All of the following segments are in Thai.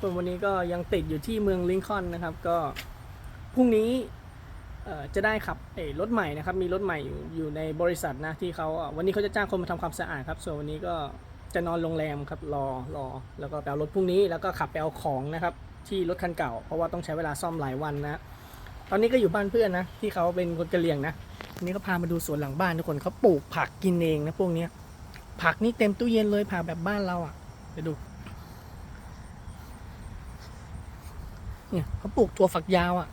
ส่วนวันนี้ก็ยังติดอยู่ที่เมืองลิงคอนนะครับ ก็พรุ่งนี้จะได้ขับรถใหม่นะครับ มีรถใหม่อยู่อยู่ในบริษัทนะที่เขาวันนี้เขาจะจ้างคนมาทำความสะอาดครับ ส่วนวันนี้ก็จะนอนโรงแรมครับรอรอ แล้วก็ไปเอารถพรุ่งนี้แล้วก็ขับไปเอาของนะครับ ที่รถคันเก่า เพราะว่าต้องใช้เวลาซ่อมหลายวันนะ ตอนนี้ก็อยู่บ้านเพื่อนนะ ที่เขาเป็นคนกะเหรี่ยงนะนนี้ก็พามาดูสวนหลังบ้านทุกคนเขาปลูกผักกินเองนะพวกเนี้ยผักนี่เต็มตู้เย็นเลยผักแบบบ้านเราอะไปดู เนี่ยเขาปลูกถั่วฝักยาวอะ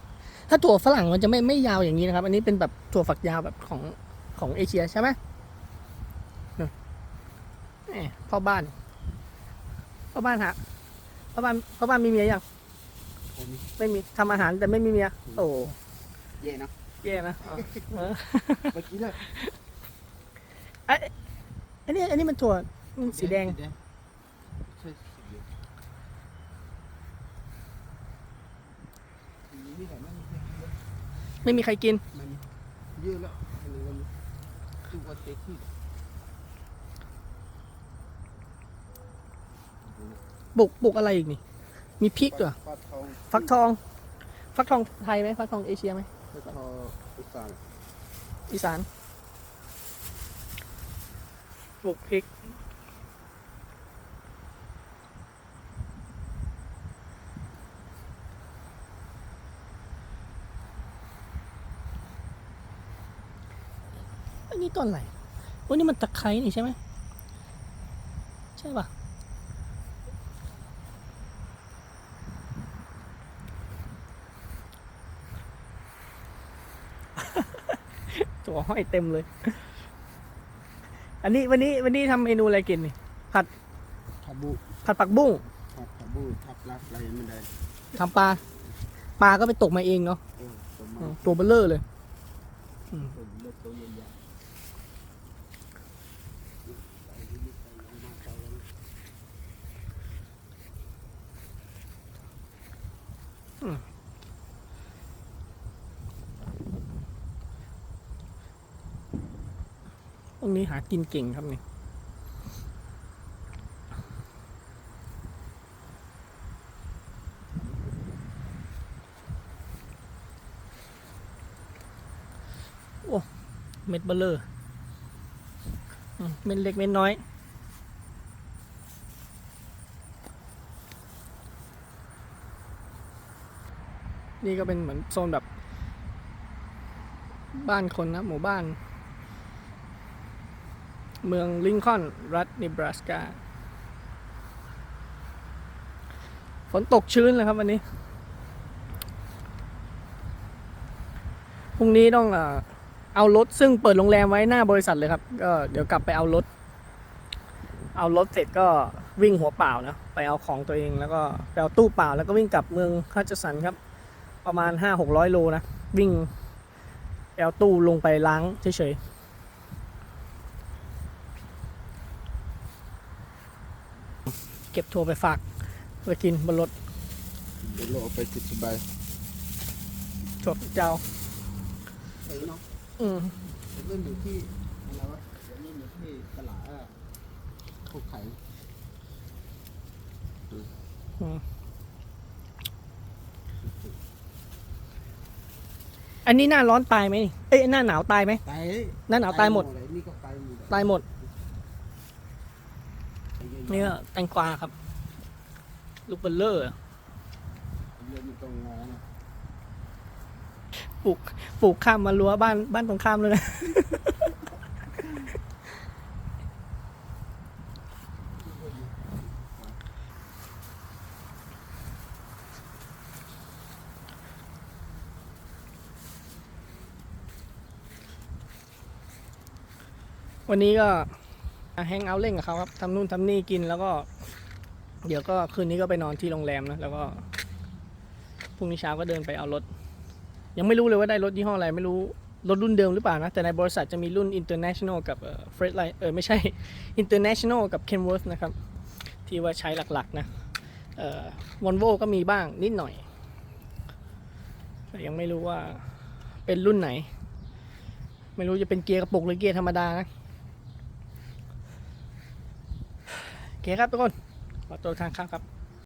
ถ้าถั่วฝรั่งมันจะไม่ไม่ยาวอย่างนี้นะครับ อันนี้เป็นแบบถั่วฝักยาวแบบของของเอเชียใช่ไหมเนี่ยแหม่พ่อบ้านพ่อบ้านฮะพ่อบ้านพ่อบ้านมีเมียยังผมไม่มีทำอาหารแต่ไม่มีเมีย โอ้เย่เนาะแย่นะอ๋อเออเมื่อกี้เลยอันนี้อันนี้มันถั่วมันสีแดง ใช่สีแดงสีนี้แต่ไม่มีใครกินเลย ไม่มีใครกินมันเยอะแล้วอันนี้มันทุกวันเต็มที่ปลูกปลูกอะไรอีกนี่ มีพริกด้วยฟักทองฟักทอง ฟักทองไทยไหมฟักทองเอเชียไหมฟักทองอีสานอีสานปลูกพริก นนี้ต้นอะไรวันนี้มันตะไคร้นี่ใช่ไหมใช่ปะตัวห้อยเต็มเลย อันนี้วันนี้วันนี้ทำเมนูอะไรกินนี่ทับบุผัดผักบุ้งทับทับบุทับรักอะไรไม่ได้ทำปลา ปลาก็ไปตกมาเองเนาะเออผมอืมามตัวเบลเลอร์เลยผมเลือกตัวใหญ่ๆไอ้ที่นี่ใส่ลงมาเตาแล้วนะ ตรงนี้หากินเก่งครับนี่โอ้เม็ดเบลเลอร์เม็ดเล็กเม็ดน้อยนี่ก็เป็นเหมือนโซนแบบ บ้านคนนะ หมู่บ้าน เมืองลิงคอน รัฐนิบราสกา ฝนตกชื้นเลยครับวันนี้ พรุ่งนี้ต้องเอารถซึ่งเปิดโรงแรมไว้หน้าบริษัทเลยครับ ก็เดี๋ยวกลับไปเอารถ เอารถเสร็จก็วิ่งหัวเปล่านะ ไปเอาของตัวเองแล้วก็ไปเอาตู้เปล่าแล้วก็วิ่งกลับเมืองฮัจสันครับ ประมาณ5-600โลนะ วิ่งเอาตู้ลงไปล้างเฉยๆ ก็บทัวร์ไปฝากไปกินบนรถเดี๋ยวเราเอาไปติดสบายถั่วฝักเจ้าไอ้เนาะอืมเล่นอยู่ที่อะไรวะเดี๋ยวเล่นอยู่ที่ตลาดอะพวกไข่อืมอันนี้หน้าร้อนตายไหมนี่เอ้ยหน้าหนาวตายไหมตายหน้าหนาวตายหมดเลยนี่ก็ตายหมดตายหมดไอ้เหี้ย นี่ก็แตงกวาครับ ลูกเบลเลอร์ปลูกปลูกข้ามมารั้วบ้านบ้านตรงข้ามเลยนะ วันนี้ก็ แฮงเอาท์เล่นกับเขาครับทำนู่นทำนี่กินแล้วก็ เดี๋ยวก็คืนนี้ก็ไปนอนที่โรงแรมนะแล้วก็พรุ่งนี้เช้าก็เดินไปเอารถ ยังไม่รู้เลยว่าได้รถยี่ห้ออะไรไม่รู้รถรุ่นเดิมหรือเปล่านะ แต่ในบริษัทจะมีรุ่น international กับเอ่อ freight line เออไม่ใช่ international กับ Kenworth นะครับ ที่ว่าใช้หลักๆนะเอ่อ Volvo ก็มีบ้างนิดหน่อย แต่ยังไม่รู้ว่าเป็นรุ่นไหน ไม่รู้จะเป็นเกียร์กระปุกหรือเกียร์ธรรมดานะโอ เคครับทุกคนขอตัวทางข้ามครับ